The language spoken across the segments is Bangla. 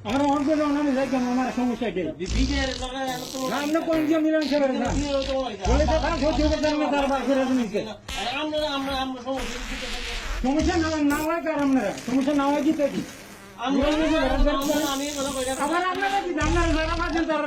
আমার অন করে অনানি যাই কেন আমার সমস্যা কি? আপনি কোন যে মিলন না বলে তো সহ্য করতে না তার বার করে আমরা আমরা আমরা সমস্যা না না হয় কার আপনারা? সমস্যা না হয় কি তো কি? আমরা আবার আপনারা কি আপনারা যারা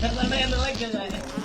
তার লক্ষ্য করতে হবে এটা না লাগে যায়